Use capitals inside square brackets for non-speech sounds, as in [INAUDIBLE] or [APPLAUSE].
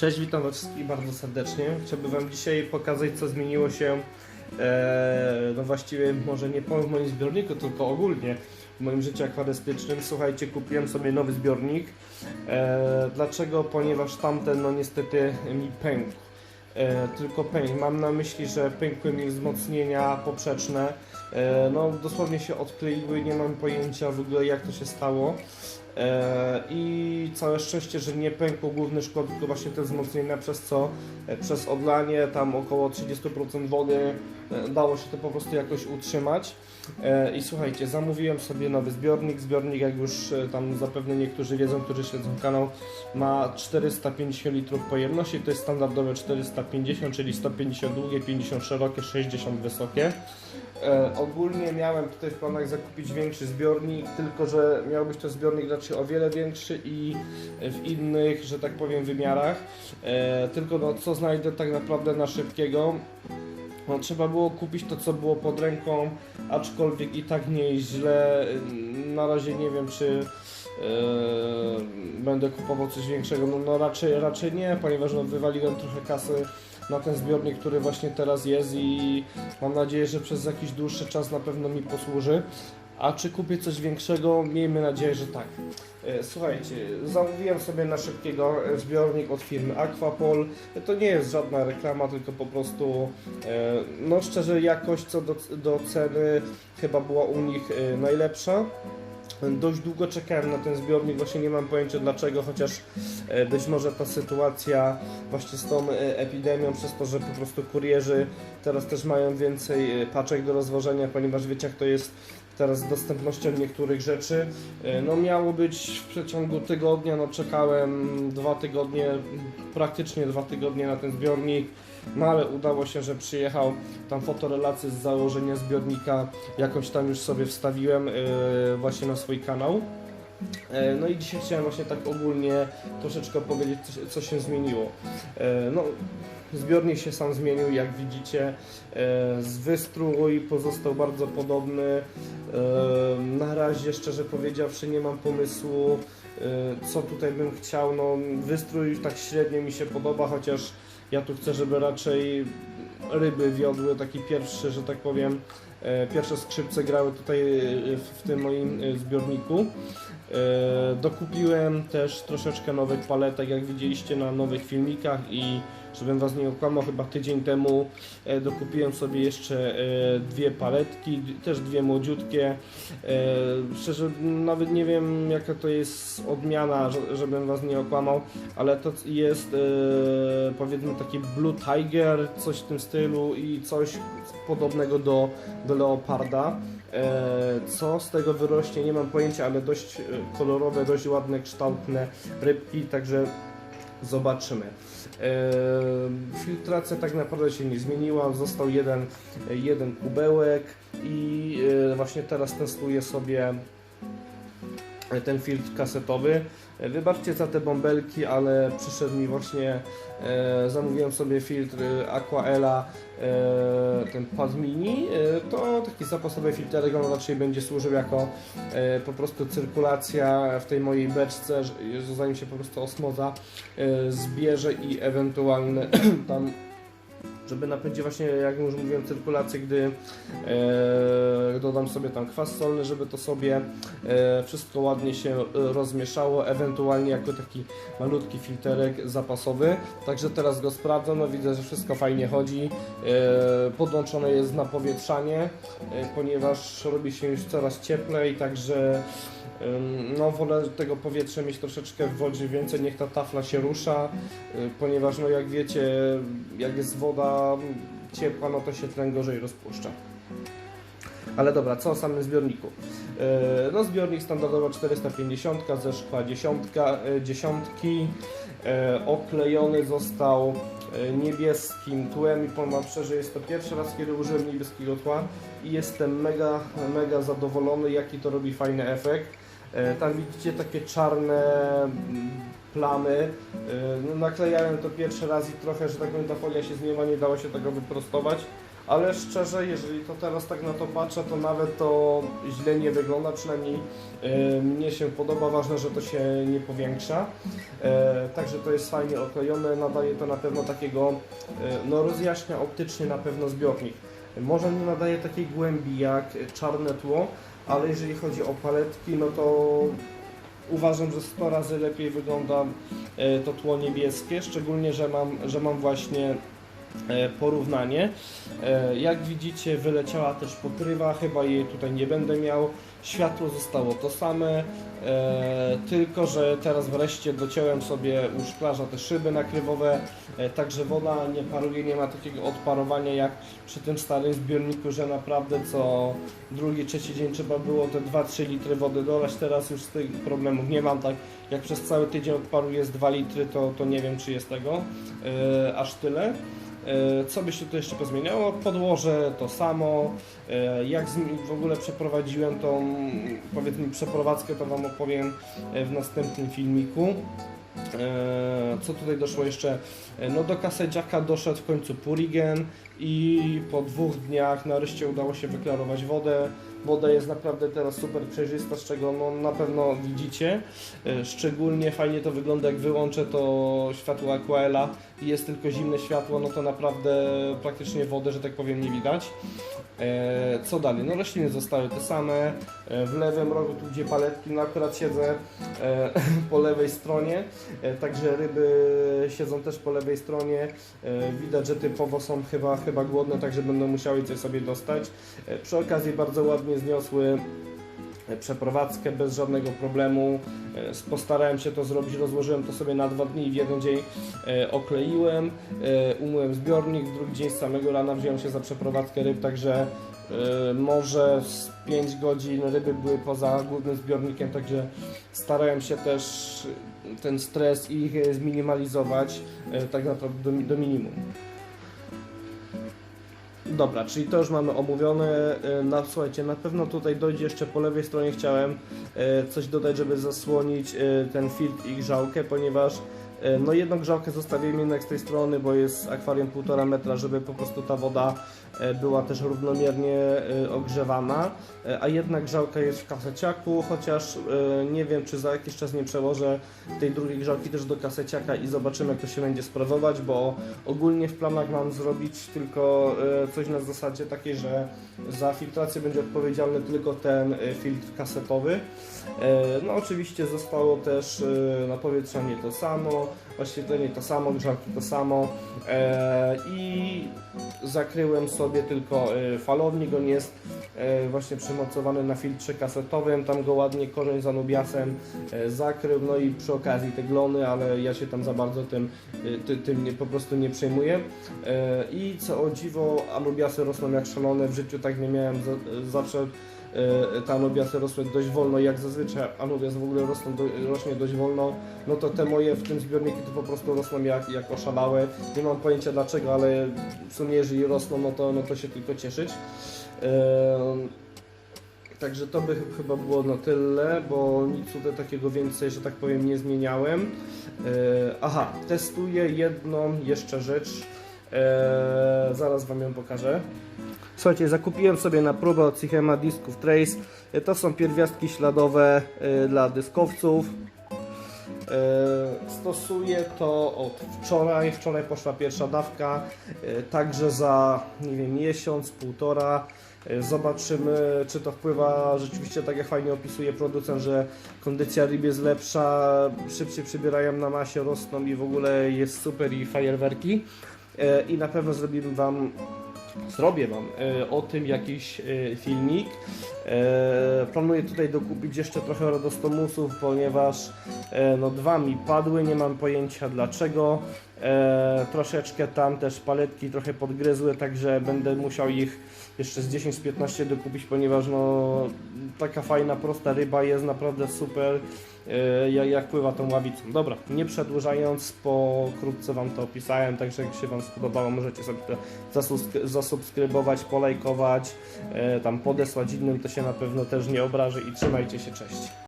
Cześć, witam was wszystkich bardzo serdecznie. Chciałbym wam dzisiaj pokazać, co zmieniło się, e, no właściwie może nie powiem w moim zbiorniku, tylko ogólnie w moim życiu akwarystycznym. Słuchajcie, kupiłem sobie nowy zbiornik. E, dlaczego? Ponieważ tamten, no niestety mi pękł. E, tylko pękł. Mam na myśli, że pękły mi wzmocnienia poprzeczne. E, no dosłownie się odkleiły, nie mam pojęcia w ogóle jak to się stało. E, I całe szczęście, że nie pękł główny szkod, tylko właśnie te wzmocnienia, przez co e, przez odlanie tam około 30% wody dało się to po prostu jakoś utrzymać. E, I słuchajcie, zamówiłem sobie nowy zbiornik. Zbiornik, jak już e, tam zapewne niektórzy wiedzą, którzy śledzą kanał, ma 450 litrów pojemności. To jest standardowe 450, czyli 150 długie, 50 szerokie, 60 wysokie. E, ogólnie miałem tutaj w planach zakupić większy zbiornik, tylko że miał być to zbiornik raczej o wiele większy i w innych, że tak powiem, wymiarach. E, tylko no, co znajdę tak naprawdę na szybkiego. No, trzeba było kupić to, co było pod ręką, aczkolwiek i tak nie jest źle. Na razie nie wiem, czy e, będę kupował coś większego. No, no raczej, raczej nie, ponieważ no, wywaliłem trochę kasy na ten zbiornik, który właśnie teraz jest i mam nadzieję, że przez jakiś dłuższy czas na pewno mi posłuży. A czy kupię coś większego? Miejmy nadzieję, że tak. E, Słuchajcie, zamówiłem sobie na szybkiego e, zbiornik od firmy Aquapol. To nie jest żadna reklama, tylko po prostu, e, no szczerze, jakość co do, do ceny chyba była u nich najlepsza. Dość długo czekałem na ten zbiornik, właśnie nie mam pojęcia dlaczego, chociaż być może ta sytuacja właśnie z tą epidemią, przez to, że po prostu kurierzy teraz też mają więcej paczek do rozwożenia, ponieważ wiecie jak to jest teraz z dostępnością niektórych rzeczy. E, No miało być w przeciągu tygodnia, no czekałem dwa tygodnie, praktycznie dwa tygodnie na ten zbiornik. No ale udało się, że przyjechał tam fotorelacje z założenia zbiornika, jakąś tam już sobie wstawiłem e, właśnie na swój kanał. E, No i dzisiaj chciałem właśnie tak ogólnie troszeczkę powiedzieć, co, się- zmieniło. E, No, zbiornik się sam zmienił, jak widzicie. E, Z wystrój pozostał bardzo podobny. Na razie, szczerze powiedziawszy, nie mam pomysłu, co tutaj bym chciał. No, wystrój tak średnio mi się podoba, chociaż ja tu chcę, żeby raczej ryby wiodły, taki pierwszy, że tak powiem, pierwsze skrzypce grały tutaj w tym moim zbiorniku. E, Dokupiłem też troszeczkę nowych paletek, jak widzieliście na nowych filmikach i żebym was nie okłamał, chyba tydzień temu e, dokupiłem sobie jeszcze e, dwie paletki, też dwie młodziutkie. Szczerze nawet nie wiem jaka to jest odmiana, że- żebym was nie okłamał, ale to jest powiedzmy taki Blue Tiger, coś w tym stylu i coś podobnego do, do Leoparda. E, Co z tego wyrośnie, nie mam pojęcia, ale dość e, kolorowe, dość ładne, kształtne rybki, także zobaczymy. E, Filtracja tak naprawdę się nie zmieniła, został jeden, jeden kubełek i właśnie teraz testuję sobie ten filtr kasetowy. E, Wybaczcie za te bąbelki, ale przyszedł mi właśnie, e, zamówiłem sobie filtr e, Aquaela, e, ten Pad Mini. E, to taki zapasowy filterek, on raczej będzie służył jako e, po prostu cyrkulacja w tej mojej beczce, zanim się po prostu osmoza e, zbierze i ewentualne [CLEARS THROAT] tam żeby napędzić właśnie, jak już mówiłem, cyrkulację, gdy e, dodam sobie tam kwas solny, żeby to sobie e, wszystko ładnie się e, rozmieszało, ewentualnie jako taki malutki filterek zapasowy. Także teraz go sprawdzam, no widzę, że wszystko fajnie chodzi. E, podłączone jest na powietrzanie, e, ponieważ robi się już coraz cieplej, także No, wolę tego powietrza mieć troszeczkę w wodzie więcej, niech ta tafla się rusza, y, ponieważ, no jak wiecie, jak jest woda ciepła, no to się tlen gorzej rozpuszcza. Ale dobra, co o samym zbiorniku? Yy, No, zbiornik standardowo 450 ze szkła dziesiątka, y, dziesiątki. y, Oklejony został niebieskim tłem i powiem wam szczerze, jest to pierwszy raz, kiedy użyłem niebieskiego tła i jestem mega, mega zadowolony, jaki to robi fajny efekt. E, Tam widzicie takie czarne mm, plamy. E, No, naklejałem to pierwszy raz i trochę, że tak powiem, ta folia się zmieniła, nie dało się tego wyprostować, ale szczerze, jeżeli to teraz tak na to patrzę, to nawet to źle nie wygląda, przynajmniej e, mnie się podoba, ważne, że to się nie powiększa. E, także to jest fajnie oklejone, nadaje to na pewno takiego, e, no rozjaśnia optycznie na pewno zbiornik. Może nie nadaje takiej głębi jak czarne tło, ale jeżeli chodzi o paletki, no to uważam, że 100 razy lepiej wygląda e, to tło niebieskie, szczególnie, że mam, że mam właśnie e, porównanie. E, Jak widzicie wyleciała też pokrywa, chyba jej tutaj nie będę miał. Światło zostało to same, e, tylko że teraz wreszcie dociąłem sobie u szklarza te szyby nakrywowe, e, także woda nie paruje, nie ma takiego odparowania jak przy tym starym zbiorniku, że naprawdę co drugi, trzeci dzień trzeba było te 2-3 litry wody dolać, teraz już z tych problemów nie mam, tak jak przez cały tydzień odparuje z 2 litry, to, to nie wiem czy jest tego e, aż tyle. E, Co by się tu jeszcze pozmieniało? Podłoże to samo. E, Jak w ogóle przeprowadziłem tą, powiedzmy, przeprowadzkę, to Wam opowiem e, w następnym filmiku. E, Co tutaj doszło jeszcze? E, No do kasedziaka doszedł w końcu Purigen i po dwóch dniach nareszcie udało się wyklarować wodę. Woda jest naprawdę teraz super przejrzysta, z czego no, na pewno widzicie. E, Szczególnie fajnie to wygląda jak wyłączę to światło Aquaela i jest tylko zimne światło, no to naprawdę praktycznie wodę, że tak powiem, nie widać. E, Co dalej? No rośliny zostały te same. E, W lewym rogu, tu gdzie paletki, no akurat siedzę [LAUGHS] po lewej stronie, także ryby siedzą też po lewej stronie. Widać, że typowo są chyba, chyba głodne, także będą musiały coś sobie dostać. E, Przy okazji bardzo ładnie zniosły e, przeprowadzkę bez żadnego problemu. E, Postarałem się to zrobić, rozłożyłem to sobie na dwa dni i w jeden dzień okleiłem, umyłem zbiornik, drugi dzień z samego rana wziąłem się za przeprowadzkę ryb, także może z 5 godzin ryby były poza głównym zbiornikiem, także starałem się też ten stres ich zminimalizować tak naprawdę do, do minimum. Dobra, czyli to już mamy omówione. E, No słuchajcie, na pewno tutaj dojdzie jeszcze po lewej stronie chciałem e, coś dodać, żeby zasłonić e, ten filtr i grzałkę, ponieważ no jedną grzałkę zostawiłem jednak z tej strony, bo jest akwarium 1,5 metra, żeby po prostu ta woda e, była też równomiernie e, ogrzewana, e, a jedna grzałka jest w kaseciaku, chociaż e, nie wiem, czy za jakiś czas nie przełożę tej drugiej grzałki też do kaseciaka i zobaczymy, jak to się będzie sprawować, bo ogólnie w planach mam zrobić tylko e, coś na zasadzie takiej, że za filtrację będzie odpowiedzialny tylko ten e, filtr kasetowy. E, No oczywiście zostało też e, napowietrzenie to samo, oświetlenie to samo, grzałki to samo E, i zakryłem sobie tylko e, falownik, on jest e, właśnie przymocowany na filtrze kasetowym, tam go ładnie korzeń z anubiasem e, zakrył, no i przy okazji te glony, ale ja się tam za bardzo tym, ty, tym nie, po prostu nie przejmuję. I co o dziwo, anubiasy rosną jak szalone, w życiu tak nie miałem, za, zawsze e, te anubiasy rosły dość wolno, jak zazwyczaj anubias w ogóle rosną do, rośnie dość wolno, no to te moje w tym zbiorniku to po prostu rosną jak, jak oszalałe. Nie mam pojęcia dlaczego, ale w sumie jeżeli rosną, no to, no to się tylko cieszyć. E, Także to by ch- chyba było na tyle, bo nic tutaj takiego więcej, że tak powiem, nie zmieniałem. E, aha, testuję jedną jeszcze rzecz. E, zaraz Wam ją pokażę. Słuchajcie, zakupiłem sobie na próbę od Sichema disków Trace. E, To są pierwiastki śladowe e, dla dyskowców. E, Stosuję to od wczoraj. Wczoraj poszła pierwsza dawka. Także za, nie wiem, miesiąc, półtora. Zobaczymy, czy to wpływa rzeczywiście tak jak fajnie opisuje producent, że kondycja ryb jest lepsza, szybciej przybierają na masie, rosną i w ogóle jest super i fajerwerki. I na pewno zrobimy Wam zrobię Wam e, o tym jakiś e, filmik. E, Planuję tutaj dokupić jeszcze trochę rodostomusów, ponieważ no, dwa mi padły, nie mam pojęcia dlaczego. E, Troszeczkę tam też paletki trochę podgryzły, także będę musiał ich jeszcze z 10-15 dokupić, ponieważ no, taka fajna, prosta ryba jest naprawdę super e, jak, pływa tą ławicą. Dobra, nie przedłużając, pokrótce Wam to opisałem, także jak się Wam spodobało, możecie sobie to zasubskrybować, polajkować, e, tam podesłać innym, to się na pewno też nie obraży i trzymajcie się, cześć.